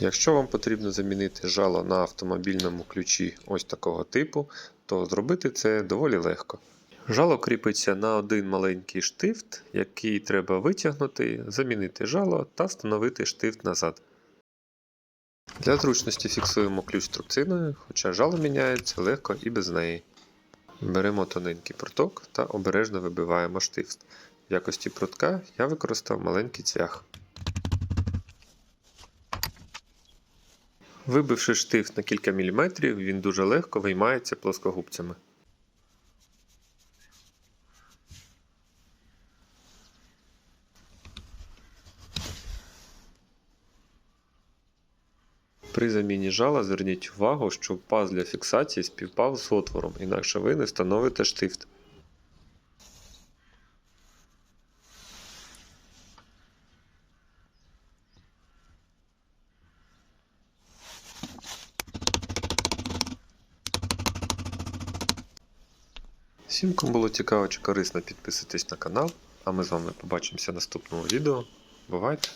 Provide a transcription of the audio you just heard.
Якщо вам потрібно замінити жало на автомобільному ключі ось такого типу, то зробити це доволі легко. Жало кріпиться на один маленький штифт, який треба витягнути, замінити жало та встановити штифт назад. Для зручності фіксуємо ключ струбциною, хоча жало міняється легко і без неї. Беремо тоненький проток та обережно вибиваємо штифт. В якості прутка я використав маленький цвях. Вибивши штифт на кілька міліметрів, він дуже легко виймається плоскогубцями. При заміні жала зверніть увагу, щоб паз для фіксації співпав з отвором, інакше ви не встановите штифт. Всім, кому було цікаво чи корисно, підписуйтесь на канал, а ми з вами побачимося в наступному відео. Бувайте!